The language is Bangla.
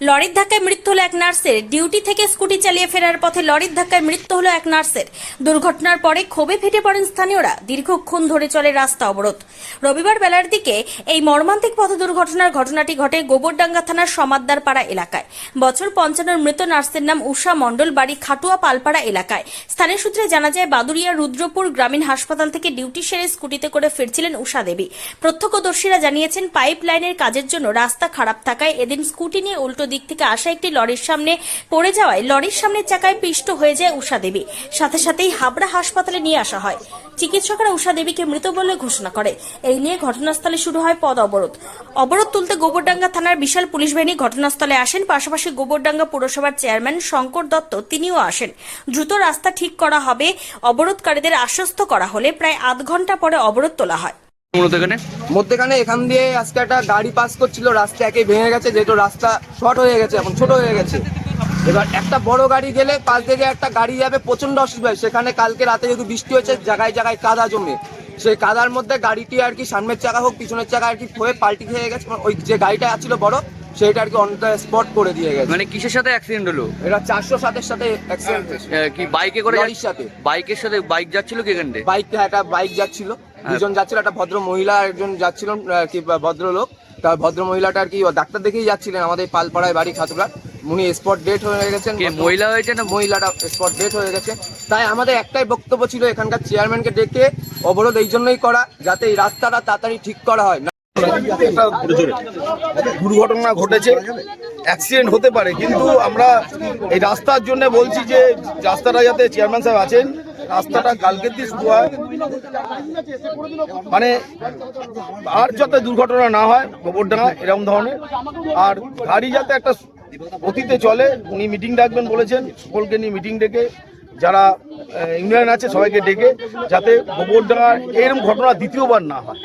লরির ধাক্কায় মৃত্যু হলো এক নার্সের। ডিউটি থেকে স্কুটি চালিয়ে ফেরার পথে লরির ধাক্কায় মৃত্যু হলো এক নার্সের। দুর্ঘটনার পরে ক্ষোভে ফেটে পড়েন স্থানীয়রা। দীর্ঘক্ষণ ধরে চলে রাস্তা অবরোধ। রবিবার বেলার দিকে এই মর্মান্তিক পথ দুর্ঘটনার ঘটনাটি ঘটে গোবরডাঙ্গা থানার সমাদ্দারপাড়া এলাকায়। বছর পঞ্চান্নর মৃত নার্সের নাম উষা মণ্ডল, বাড়ি খাটুয়া পালপাড়া এলাকায়। স্থানীয় সূত্রে জানা যায় বাদুরিয়া রুদ্রপুর গ্রামীণ হাসপাতাল থেকে ডিউটি সেরে স্কুটিতে করে ফিরছিলেন উষা দেবী। প্রত্যক্ষদর্শীরা জানিয়েছেন পাইপ লাইনের কাজের জন্য রাস্তা খারাপ থাকায় এদিন স্কুটি নিয়ে উল্টো দিক থেকে আসা একটি লরির সামনে পড়ে যাওয়ায় লরির সামনের চাকায় পিষ্ট হয়ে যায় উষা দেবী। সাথে সাথেই হাবড়া হাসপাতালে নিয়ে আসা হয়। চিকিৎসকরা উষা দেবীকে মৃত বলে ঘোষণা করে। এই নিয়ে ঘটনাস্থলে শুরু হয় পদ অবরোধ। অবরোধ তুলতে গোবরডাঙ্গা থানার বিশাল পুলিশ বাহিনী ঘটনাস্থলে আসেন। পাশাপাশি গোবরডাঙ্গা পুরসভার চেয়ারম্যান শঙ্কর দত্ত তিনিও আসেন। দ্রুত রাস্তা ঠিক করা হবে। অবরোধকারীদের আশ্বস্ত করা হলে প্রায় আধ ঘণ্টা পরে অবরোধ তোলা হয়। মূলত মধ্যেখানে এখান দিয়ে আজকে একটা গাড়ি পাস করছিল, রাস্তা একে ভেঙে গেছে, যেহেতু রাস্তা শর্ট হয়ে গেছে, এখন ছোট হয়ে গেছে। এবার একটা বড় গাড়ি গেলে পাশ থেকে একটা গাড়ি যাবে প্রচণ্ড অসুবিধা। সেখানে কালকে রাতে যেহেতু বৃষ্টি হয়েছে জায়গায় জায়গায় কাদা জমে। সেই কাদার মধ্যে গাড়িটি আর কি সামনের চাকা হোক, পিছনের চাকা আর কি হয়ে পাল্টি খেয়ে গেছে। ওই যে গাড়িটা ছিল বড় সেটা আর কি অন দ্য স্পট করে দিয়ে গেছে। মানে কিসের সাথে অ্যাক্সিডেন্ট হলো? এটা চারশো সাতের সাথে অ্যাক্সিডেন্ট কি বাইকে করে লরির সাথে। বাইকের সাথে বাইক যাচ্ছিল কি এখান বাইক একটা বাইক যাচ্ছিল। দুজন যাচ্ছিল একটা ভদ্র মহিলা একজন যাচ্ছিল কি ভদ্রলোক। তা ভদ্র মহিলাটা আর কি ডাক্তার দেখেই যাচ্ছিলেন আমাদের পালপাড়ায় বাড়ি খাতুরা। উনি স্পট ডেট হয়ে গেছেন। মহিলা হয়েছে না? মহিলাটা স্পট ডেট হয়ে গেছে। তাই আমাদের একটাই বক্তব্য ছিল এখানকার চেয়ারম্যানকে ডেকে অবরোধ এই জন্যই করা যাতে এই রাস্তাটা তাড়াতাড়ি ঠিক করা হয়। না দুর্ঘটনা ঘটেছে। অ্যাক্সিডেন্ট হতে পারে, কিন্তু আমরা এই রাস্তার জন্য বলছি যে রাস্তাটা যাতে চেয়ারম্যান সাহেব আছেন, রাস্তাটা কালকের দিয়ে শুরু হয়। মানে আর যাতে দুর্ঘটনা না হয় গোবরডাঙ্গা এরকম ধরনের। আর গাড়ি যাতে একটা অতীতে চলে, উনি মিটিং ডাকবেন বলেছেন, সকলকে নিয়ে মিটিং ডেকে, যারা ইউনিয়ন আছে, সবাইকে ডেকে, যাতে গোবরডাঙ্গার এরকম ঘটনা দ্বিতীয়বার না হয়।